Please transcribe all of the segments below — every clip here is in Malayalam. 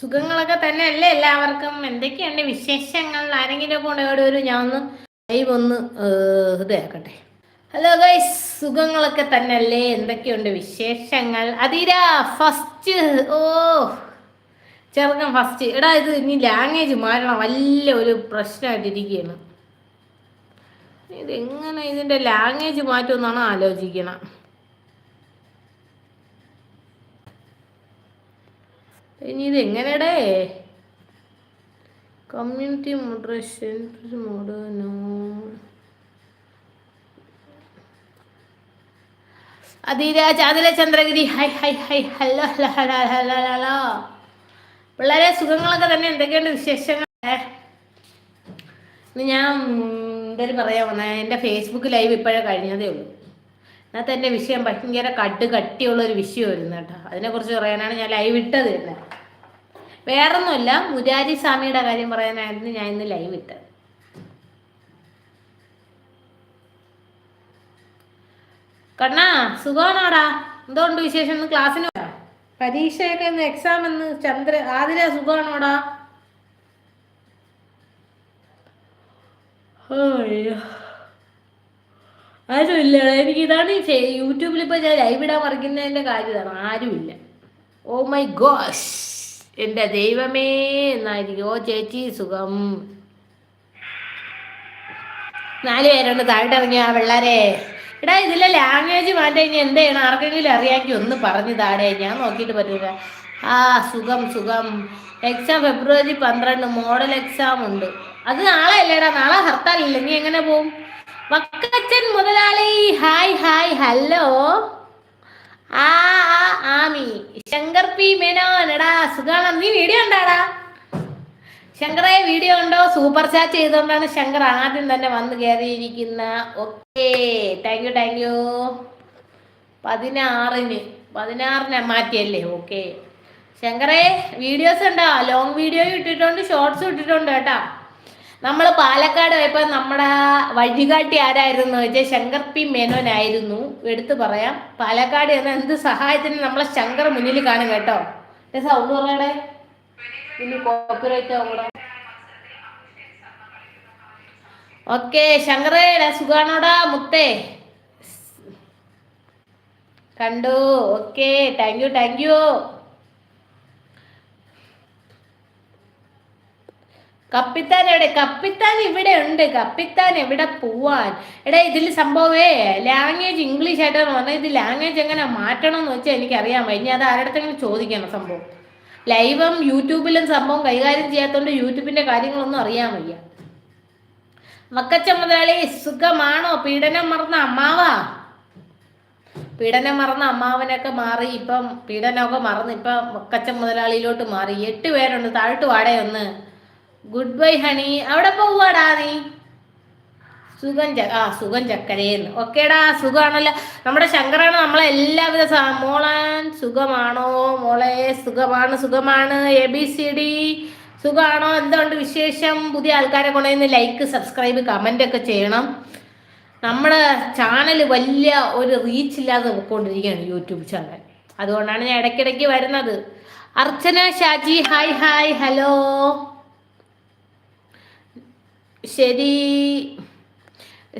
സുഖങ്ങളൊക്കെ തന്നെ അല്ലേ എല്ലാവർക്കും? എന്തൊക്കെയുണ്ട് വിശേഷങ്ങൾ? ആരെങ്കിലും കൊണ്ട് എവിടെ വരും ഞാൻ ഒന്ന് ലൈവ് ഒന്ന് ഇതാക്കട്ടെ ഹലോ ഗൈസ് സുഖങ്ങളൊക്കെ തന്നെ അല്ലേ എന്തൊക്കെയുണ്ട് വിശേഷങ്ങൾ? അതിര ഫസ്റ്റ് ഓ ചെറുക്കൻ ഫസ്റ്റ് എടാ ഇത് ഇനി ലാംഗ്വേജ് മാറണം വല്ല ഒരു പ്രശ്നമായിട്ടിരിക്കുകയാണ് ഇതെങ്ങനെ ഇതിന്റെ ലാംഗ്വേജ് മാറ്റുമെന്നാണ് ആലോചിക്കണം. ഇനി ഇത് എങ്ങനെടേ? Community moderation mode no Athiraj അതില Chandragiri. Hi hi hi. Hello hello hello hello hello പിള്ളേരെ സുഖങ്ങളൊക്കെ തന്നെ. എന്തൊക്കെയുണ്ട് വിശേഷങ്ങൾ? ഞാൻ എന്തായാലും പറയാൻ വന്നേ. എന്റെ ഫേസ്ബുക്ക് ലൈവ് ഇപ്പോഴേ കഴിഞ്ഞതേ ഉള്ളൂ. അതിനകത്ത് എന്റെ വിഷയം ഭയങ്കര കട്ട് കട്ടിയുള്ള ഒരു വിഷയമായിരുന്നു കേട്ടോ. അതിനെക്കുറിച്ച് പറയാനാണ് ഞാൻ ലൈവ് ഇട്ടത് തന്നെ വേറൊന്നുമില്ല മുരാരി സ്വാമിയുടെ കാര്യം പറയാനായിരുന്നു ഞാൻ ഇന്ന് ലൈവ് ഇട്ടത്. കണ്ണാ സുഖമാണോടാ? എന്തുകൊണ്ട് വിശേഷം? ഇന്ന് ക്ലാസ്സിന്? പരീക്ഷയൊക്കെ ഇന്ന് എക്സാം എന്ന് ചന്ദ്ര ആതിര സുഖമാണോടാ? അയ്യോ. ആരുമില്ല. എനിക്ക് ഇതാണ് യൂട്യൂബിൽ ഇപ്പോൾ ഞാൻ ലൈവ് ഇടാൻ മറിക്കുന്നതിന്റെ കാര്യം ഇതാണ് ആരുമില്ല. ഓ മൈ ഗോഷ് എന്റെ ദൈവമേ എന്നായിരിക്കും. ഓ ചേച്ചി സുഖം. നാല് പേരുണ്ട്. താഴോട്ട് ഇറങ്ങിയ പിള്ളേരെ. എടാ ഇതിലെ ലാംഗ്വേജ് മാറ്റാൻ ഇനി എന്ത് ചെയ്യണം? ആർക്കെങ്കിലും അറിയാമെങ്കിൽ ഒന്ന് പറഞ്ഞു താടെ ഞാൻ നോക്കിയിട്ട് പറ്റൂല. ആ സുഖം സുഖം. എക്സാം ഫെബ്രുവരി പന്ത്രണ്ട്. മോഡൽ എക്സാം ഉണ്ട്. അത് നാളെ അല്ലേടാ. നാളെ ഹർത്താലില്ല നീ എങ്ങനെ പോവും? വക്കച്ചൻ മുതലാളി ഹായ് ഹായ് ഹലോ. ആ ആ ആമി. ശങ്കർ പി മേനോൻ എടാ സുഖാണ്? നീ വീഡിയോ ഉണ്ടാടാ ശങ്കറെ വീഡിയോ ഉണ്ടോ? സൂപ്പർ ചാറ്റ് ചെയ്തുകൊണ്ടാണ് ശങ്കർ ആദ്യം തന്നെ വന്ന് കയറിയിരിക്കുന്ന okay thank you thank you പതിനാറിന് പതിനാറിന് മാറ്റിയല്ലേ? ഓക്കെ. ശങ്കറെ വീഡിയോസ് ഉണ്ടോ? ലോങ് വീഡിയോ ഇട്ടിട്ടുണ്ട് ഷോർട്സ് ഇട്ടിട്ടുണ്ട് കേട്ടാ. നമ്മൾ പാലക്കാട് പോയപ്പോൾ നമ്മുടെ വഴികാട്ടി ആരായിരുന്നു വെച്ചാൽ ശങ്കർ പി മേനോനായിരുന്നു എടുത്തു പറയാം. പാലക്കാട് എന്ന എന്ത് സഹായത്തിന് നമ്മളെ ശങ്കർ മുന്നിൽ കാണും കേട്ടോ. സൗണ്ട് പറയണേ? ഇനി കോപ്പിറൈറ്റ് ഓക്കെ ശങ്കറേ സുഖാണോടാ മുത്തേ? കണ്ടു. Okay thank you thank you കപ്പിത്താൻ എവിടെ കപ്പിത്താൻ ഇവിടെ ഉണ്ട് കപ്പിത്താൻ എവിടെ പോവാൻ? എടാ ഇതിൽ സംഭവമേ ലാംഗ്വേജ് ഇംഗ്ലീഷ് ആയിട്ടാണ് പറഞ്ഞത് ഇത് ലാംഗ്വേജ് എങ്ങനെ മാറ്റണം എന്ന് വെച്ചാൽ എനിക്കറിയാൻ പറ്റും ഇനി അത് ആരുടെങ്കിലും ചോദിക്കണം സംഭവം. ലൈവും യൂട്യൂബിലും സംഭവം കൈകാര്യം ചെയ്യാത്തതുകൊണ്ട് യൂട്യൂബിന്റെ കാര്യങ്ങളൊന്നും അറിയാൻ വയ്യ. മക്കച്ച മുതലാളി സുഖമാണോ? പീഡനം മറന്ന അമ്മാവ. പീഡനം മറന്ന അമ്മാവനൊക്കെ മാറി ഇപ്പം പീഡനമൊക്കെ മറന്ന് ഇപ്പം മക്കച്ച മുതലാളിയിലോട്ട് മാറി. എട്ട് പേരുണ്ട്. താഴ്ത്തു വാടേ ഒന്ന്. ഗുഡ് ബൈ ഹണി അവിടെ പോവാടാ നീ? സുഖം ആ സുഖം ചക്കരേന്ന്. ഓക്കേടാ സുഖമാണല്ലോ. നമ്മുടെ ശങ്കറാണ് നമ്മളെ എല്ലാവിധ മോളാൻ സുഖമാണോ? മോളെ സുഖമാണ് സുഖമാണ്. എ ബി സി ഡി സുഖമാണോ? എന്തുകൊണ്ട് വിശേഷം? പുതിയ ആൾക്കാരെ കൊണ്ടുവന്ന് ലൈക്ക് സബ്സ്ക്രൈബ് കമന്റ് ഒക്കെ ചെയ്യണം. നമ്മുടെ ചാനൽ വലിയ ഒരു റീച്ച് ഇല്ലാതെ പോയിക്കൊണ്ടിരിക്കുകയാണ് യൂട്യൂബ് ചാനൽ അതുകൊണ്ടാണ് ഞാൻ ഇടയ്ക്കിടയ്ക്ക് വരുന്നത്. Archana Shaji hi hi hello ശരി.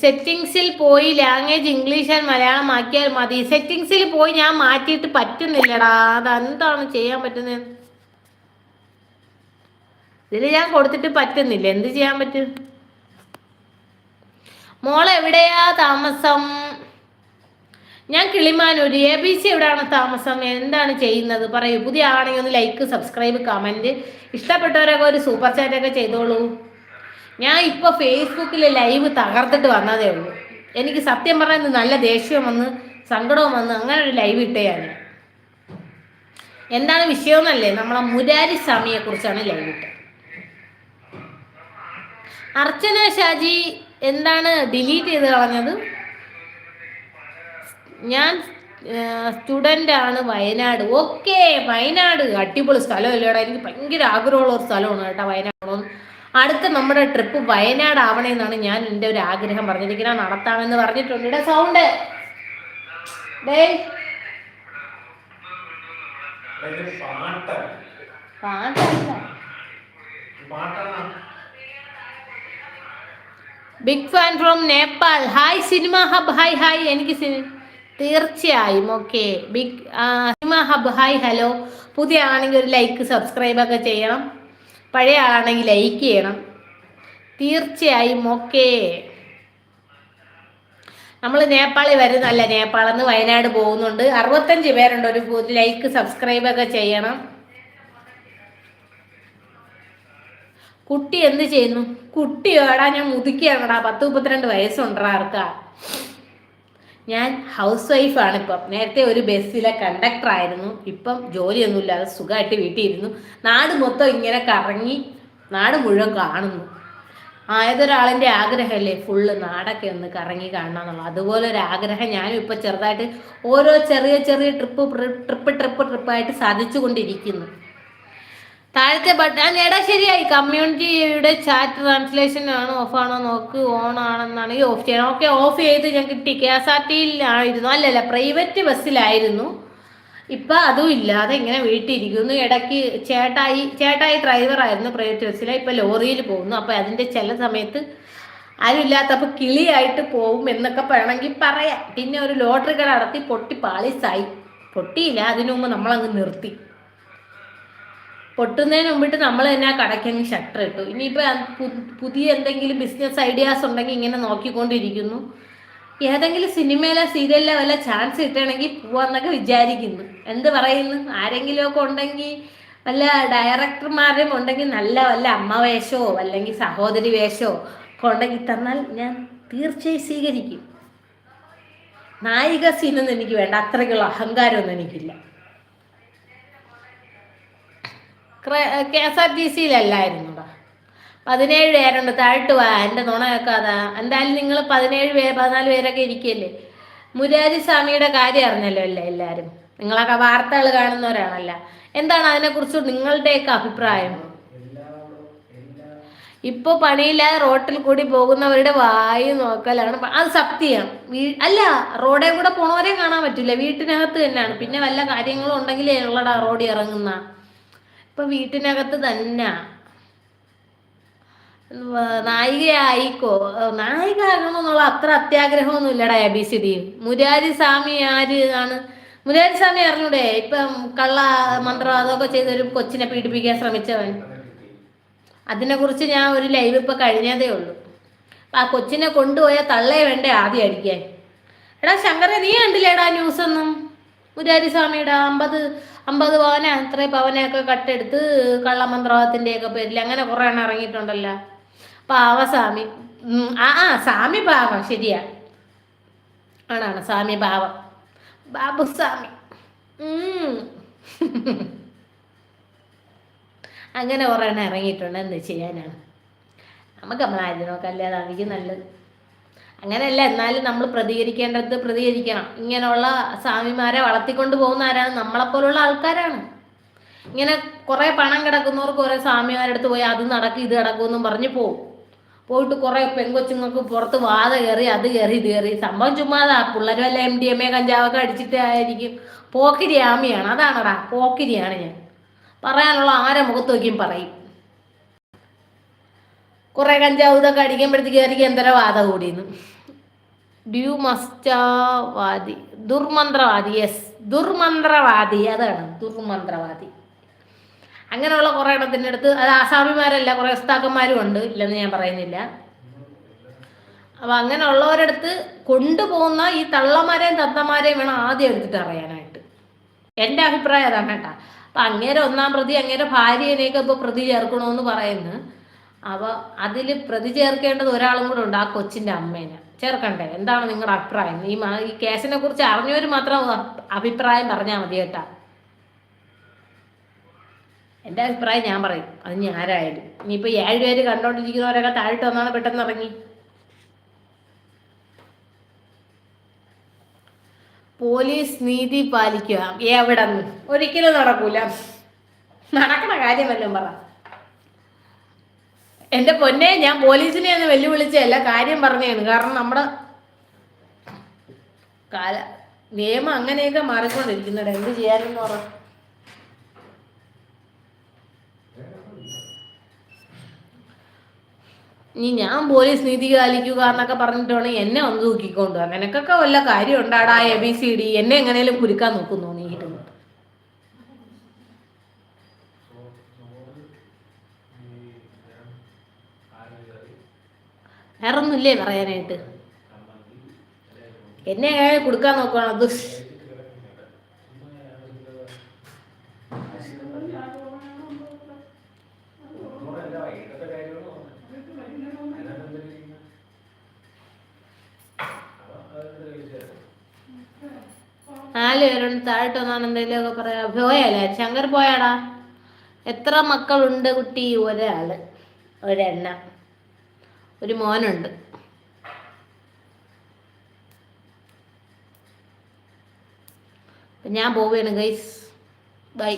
സെറ്റിങ്സിൽ പോയി ലാംഗ്വേജ് ഇംഗ്ലീഷ് ആൻഡ് മലയാളം ആക്കിയാൽ മതി. സെറ്റിങ്സിൽ പോയി ഞാൻ മാറ്റിയിട്ട് പറ്റുന്നില്ലടാ. അതെന്താണ് ചെയ്യാൻ പറ്റുന്നത്? ഇതിൽ ഞാൻ കൊടുത്തിട്ട് പറ്റുന്നില്ല. എന്ത് ചെയ്യാൻ പറ്റും? മോൾ എവിടെയാ താമസം? ഞാൻ കിളിമാനൂര്. എ ബി സി എവിടെയാണ് താമസം? എന്താണ് ചെയ്യുന്നത്? പറയൂ. പുതിയ ആണെങ്കിൽ ഒന്ന് ലൈക്ക് സബ്സ്ക്രൈബ് കമന്റ് ഇഷ്ടപ്പെട്ടവരൊക്കെ ഒരു സൂപ്പർ ചാറ്റൊക്കെ ചെയ്തോളൂ. ഞാൻ ഇപ്പോൾ ഫേസ്ബുക്കിൽ ലൈവ് തകർത്തിട്ട് വന്നതേ ഉള്ളൂ. എനിക്ക് സത്യം പറഞ്ഞാൽ നല്ല ദേഷ്യം വന്ന് സങ്കടവും വന്ന് അങ്ങനെ ഒരു ലൈവ് ഇട്ടേ ഞാൻ. എന്താണ് വിഷയം എന്നല്ലേ നമ്മളെ മുരാരി സ്വാമിയെ കുറിച്ചാണ് ലൈവ് ഇട്ടത്. അർച്ചന ഷാജി എന്താണ് ഡിലീറ്റ് ചെയ്ത് കളഞ്ഞത്? ഞാൻ സ്റ്റുഡന്റ് ആണ് വയനാട്. ഓക്കെ വയനാട്. അടിപൊളി സ്ഥലമല്ലേടാ എനിക്ക് ഭയങ്കര ആഗ്രഹമുള്ള ഒരു സ്ഥലമാണ് കേട്ടോ വയനാട്. അടുത്ത നമ്മുടെ ട്രിപ്പ് വയനാട് ആവണമെന്നാണ് ഞാൻ എന്റെ ഒരു ആഗ്രഹം പറഞ്ഞിരിക്കുന്നത് നടത്താമെന്ന് പറഞ്ഞിട്ടുണ്ട്. ഇവിടെ sound big fan from Nepal hi cinema hub hi hi എനിക്ക് തീർച്ചയായും. Okay big cinema hub hi hello പുതിയ ആണെങ്കിൽ ഒരു ലൈക്ക് സബ്സ്ക്രൈബ് ഒക്കെ ചെയ്യണം. പഴയ ആളാണെങ്കിൽ ലൈക്ക് ചെയ്യണം. തീർച്ചയായും ഓക്കെ നമ്മൾ നേപ്പാളിൽ വരുന്നല്ല നേപ്പാളിൽ നിന്ന് വയനാട് പോകുന്നുണ്ട്. അറുപത്തഞ്ച് പേരുണ്ട് ഒരു ലൈക്ക് സബ്സ്ക്രൈബ് ഒക്കെ ചെയ്യണം. കുട്ടി എന്ത് ചെയ്യുന്നു? കുട്ടി കുട്ടിയോടാ ഞാൻ മുതുക്കിയാണടാ. പത്ത് മുപ്പത്തിരണ്ട് വയസ്സുണ്ടാ ആർക്കാ. ഞാൻ ഹൗസ് വൈഫാണ് ഇപ്പം. നേരത്തെ ഒരു ബസ്സിലെ കണ്ടക്ടർ ആയിരുന്നു. ഇപ്പം ജോലിയൊന്നുമില്ലാതെ സുഖമായിട്ട് വീട്ടിൽ ഇരുന്നു നാട് മൊത്തം ഇങ്ങനെ കറങ്ങി നാട് മുഴുവൻ കാണുന്നു. ആയതൊരാളിന്റെ ആഗ്രഹമല്ലേ ഫുള്ള് നാടൊക്കെ ഒന്ന് കറങ്ങി കാണണം എന്നുള്ളത്? അതുപോലെ ഒരു ആഗ്രഹം ഞാനും ഇപ്പം ചെറുതായിട്ട് ഓരോ ചെറിയ ചെറിയ ട്രിപ്പ് ട്രിപ്പ് ട്രിപ്പ് ട്രിപ്പായിട്ട് സാധിച്ചു കൊണ്ടിരിക്കുന്നു താഴത്തെ ബട്ടൺ എടാ ശരിയായി. കമ്മ്യൂണിറ്റിയുടെ ചാറ്റ് ട്രാൻസ്ലേഷൻ ആണ് ഓഫ് ആണോ നോക്ക് ഓൺ ആണെന്നാണെങ്കിൽ ഓഫ് ചെയ്യണം. ഓക്കെ ഓഫ് ചെയ്ത് ഞാൻ കിട്ടി. കെ എസ് ആർ ടിയിലായിരുന്നു അല്ലല്ല പ്രൈവറ്റ് ബസ്സിലായിരുന്നു ഇപ്പം അതും ഇല്ലാതെ ഇങ്ങനെ വീട്ടിലിരിക്കുന്നു ഇടയ്ക്ക് ചേട്ടായി ചേട്ടായി ഡ്രൈവറായിരുന്നു പ്രൈവറ്റ് ബസ്സിൽ ഇപ്പം ലോറിയിൽ പോകുന്നു. അപ്പം അതിന്റെ ചില സമയത്ത് ആരും ഇല്ലാത്തപ്പോൾ കിളിയായിട്ട് പോകും എന്നൊക്കെ വേണമെങ്കിൽ പറയാം. പിന്നെ ഒരു ലോട്ടറി കട നടത്തി പൊട്ടി പാളിസായി പൊട്ടിയില്ല. അതിനു മുമ്പ് നമ്മളങ്ങ് നിർത്തി. പൊട്ടുന്നതിന് മുമ്പിട്ട് നമ്മൾ തന്നെ ആ കടയ്ക്കങ്ങ് ഷട്ടർ ഇട്ടു. ഇനിയിപ്പോൾ പുതിയ എന്തെങ്കിലും ബിസിനസ് ഐഡിയാസ് ഉണ്ടെങ്കിൽ ഇങ്ങനെ നോക്കിക്കൊണ്ടിരിക്കുന്നു. ഏതെങ്കിലും സിനിമയിലോ സീരിയലിലോ വല്ല ചാൻസ് കിട്ടണമെങ്കിൽ പോവാന്നൊക്കെ വിചാരിക്കുന്നു. എന്ത് പറയുന്നു? ആരെങ്കിലും ഒക്കെ ഉണ്ടെങ്കിൽ വല്ല ഡയറക്ടർമാരും ഉണ്ടെങ്കിൽ നല്ല വല്ല അമ്മ വേഷമോ അല്ലെങ്കിൽ സഹോദരി വേഷമോ ഒക്കെ ഉണ്ടെങ്കിൽ തന്നാൽ ഞാൻ തീർച്ചയായും സ്വീകരിക്കും. നായിക സീനൊന്നും എനിക്ക് വേണ്ട. അത്രയ്ക്കുള്ള അഹങ്കാരമൊന്നും എനിക്കില്ല. കെ എസ് ആർ ടി സിയിലല്ലായിരുന്നുടാ പതിനേഴ് പേരുണ്ട് താഴ്ത്തു വാ എന്റെ നുണയൊക്കെ അതാ. എന്തായാലും നിങ്ങൾ പതിനേഴ് പേര് പതിനാല് പേരൊക്കെ ഇരിക്കല്ലേ? മുരാരി സ്വാമിയുടെ കാര്യം അറിഞ്ഞല്ലോ അല്ലേ എല്ലാവരും നിങ്ങളൊക്കെ വാർത്തകൾ കാണുന്നവരാണല്ല. എന്താണ് അതിനെക്കുറിച്ച് നിങ്ങളുടെയൊക്കെ അഭിപ്രായം? ഇപ്പൊ പണിയില്ലാതെ റോട്ടിൽ കൂടി പോകുന്നവരുടെ വായു നോക്കലാണ്. അത് സത്യം വീ അല്ല റോഡേ കൂടെ പോണവരെ കാണാൻ പറ്റില്ല. വീട്ടിനകത്ത് തന്നെയാണ്. പിന്നെ വല്ല കാര്യങ്ങളും ഉണ്ടെങ്കിലേ ഉള്ളടാ റോഡിൽ ഇറങ്ങുന്ന ഇപ്പൊ വീട്ടിനകത്ത് തന്നെ. നായികയായിക്കോ? നായിക ആകണമെന്നുള്ള അത്ര അത്യാഗ്രഹമൊന്നും ഇല്ലടാ A B C D. Murari Swami ആര് ആണ്? മുരാരി സ്വാമി അറിഞ്ഞൂടെ? ഇപ്പം കള്ള മന്ത്രവാദമൊക്കെ ചെയ്തൊരു കൊച്ചിനെ പീഡിപ്പിക്കാൻ ശ്രമിച്ചവൻ. അതിനെക്കുറിച്ച് ഞാൻ ഒരു ലൈവ് ഇപ്പൊ കഴിഞ്ഞതേ ഉള്ളൂ. അപ്പൊ ആ കൊച്ചിനെ കൊണ്ടുപോയ തള്ളേ വേണ്ടേ ആദ്യം അടിക്കാൻ? എടാ ശങ്കറെ നീ കണ്ടില്ലേടാ ന്യൂസ് ഒന്നും മുരാരി സ്വാമിയുടെ അമ്പത് അമ്പത് പവന അത്ര പവനൊക്കെ കട്ടെടുത്ത് കള്ളമന്ത്രവാദത്തിന്റെയൊക്കെ പേരിൽ അങ്ങനെ കുറേ എണ്ണം ഇറങ്ങിയിട്ടുണ്ടല്ലോ. പാവസ്വാമി ആ ആ സ്വാമി പാവം ശരിയാ. ആണാണ് സ്വാമി പാവം. ബാബു സ്വാമി. അങ്ങനെ കുറേ എണ്ണം ഇറങ്ങിയിട്ടുണ്ട് എന്ത് ചെയ്യാനാണ്. നമുക്ക് നമ്മളായിരുന്നു അല്ലാതാണെങ്കിൽ നല്ലത്. അങ്ങനെയല്ല എന്നാലും നമ്മൾ പ്രതികരിക്കേണ്ടത് പ്രതികരിക്കണം. ഇങ്ങനെയുള്ള സ്വാമിമാരെ വളർത്തിക്കൊണ്ട് പോകുന്ന ആരാണ്? നമ്മളെപ്പോലുള്ള ആൾക്കാരാണ്. ഇങ്ങനെ കുറേ പണം കിടക്കുന്നവർക്ക് കുറേ സ്വാമിമാരുടെ അടുത്ത് പോയി അത് നടക്കും ഇത് നടക്കുമെന്നും പറഞ്ഞു പോകും പോയിട്ട് കുറേ പെങ്കൊച്ചുങ്ങൾക്ക് പുറത്ത് വാത കയറി അത് കയറി ഇത് കയറി. സംഭവം ചുമ്മാതാ. പിള്ളേർ എം ഡി എം എ കഞ്ചാവൊക്കെ അടിച്ചിട്ട് ആയിരിക്കും. പോക്കിരി ആമിയാണ്. അതാണടാ? പോക്കിരിയാണ് ഞാൻ. പറയാനുള്ള ആരെ മുഖത്ത് നോക്കിയും പറയും. കുറെ കഞ്ചാവ് ഇതൊക്കെ അടിക്കുമ്പോഴത്തേക്ക് കയറി എന്തര വാത കൂടിയെന്ന്. Due മസ്റ്റാവാദി ദുർമന്ത്രവാദി yes. ദുർമന്ത്രവാദി അതാണ്. ദുർമന്ത്രവാദി. അങ്ങനെയുള്ള കുറേ എണ്ണത്തിന്റെ അടുത്ത് അത് ആസാമിമാരല്ല കുറേ ഉസ്താക്കന്മാരും ഉണ്ട് ഇല്ലെന്ന് ഞാൻ പറയുന്നില്ല. അപ്പം അങ്ങനെയുള്ളവരടുത്ത് കൊണ്ടുപോകുന്ന ഈ തള്ളമാരെയും തത്തമാരെയും വേണം ആദ്യം എടുത്തിട്ട് അറിയാനായിട്ട്. എന്റെ അഭിപ്രായം അതാണ് കേട്ടാ. അപ്പം അങ്ങേരെ ഒന്നാം പ്രതി അങ്ങേരെ ഭാര്യനെയൊക്കെ ഇപ്പോൾ പ്രതി ചേർക്കണമെന്ന് പറയുന്നു. അപ്പോൾ അതിൽ പ്രതി ചേർക്കേണ്ടത് ഒരാളും കൂടെ ഉണ്ട് ആ കൊച്ചിന്റെ അമ്മേനെ. ചേർക്കണ്ടേ? എന്താണ് നിങ്ങളുടെ അഭിപ്രായം? ഈ ഈ കേസിനെ കുറിച്ച് അറിഞ്ഞവർ മാത്രം അഭിപ്രായം പറഞ്ഞാൽ മതി കേട്ടാ. എന്റെ അഭിപ്രായം ഞാൻ പറയും. അത് ഞാൻ ആരായാലും ഇനിയിപ്പോൾ ഏഴ് പേര് കണ്ടോണ്ടിരിക്കുന്നവരൊക്കെ താഴ്ത്ത് വന്നാണ് പെട്ടെന്ന് ഇറങ്ങി. പോലീസ് നീതി പാലിക്കുക. എവിടെ നിന്ന്. ഒരിക്കലും നടക്കൂല. നടക്കണ കാര്യം പറ. എന്റെ പൊന്നെ ഞാൻ പോലീസിനെ ഒന്ന് വെല്ലുവിളിച്ച എല്ലാ കാര്യം പറഞ്ഞു കാരണം നമ്മുടെ കാല നിയമം അങ്ങനെയൊക്കെ മാറിക്കൊണ്ടിരിക്കുന്നുണ്ട്. എന്ത് ചെയ്യാനെന്ന് പറ. ഇനി ഞാൻ പോലീസ് നീതി കാലിക്കുക എന്നൊക്കെ പറഞ്ഞിട്ടാണ് എന്നെ ഒന്ന് തൂക്കിക്കൊണ്ട് അങ്ങനെയൊക്കെ വല്ല കാര്യം ഉണ്ടാടാ എ ബി സി ഡി എന്നെ എങ്ങനെയും കുരുക്കാൻ നോക്കുന്നു നീ. വേറെ ഒന്നുമില്ലേ പറയാനായിട്ട്? എന്നെ കൊടുക്കാൻ നോക്കണം അത്? നാല് പേരുണ്ട് താഴോട്ട് വന്നാണ് എന്തെങ്കിലുമൊക്കെ പറയാ. പോയാലേ ശങ്കർ പോയാടാ? എത്ര മക്കളുണ്ട് കുട്ടി? ഒരാൾ. ഒരെണ്ണ. ഒരു മോനുണ്ട്. ഞാൻ പോവുകയാണ് ഗൈസ് ബൈ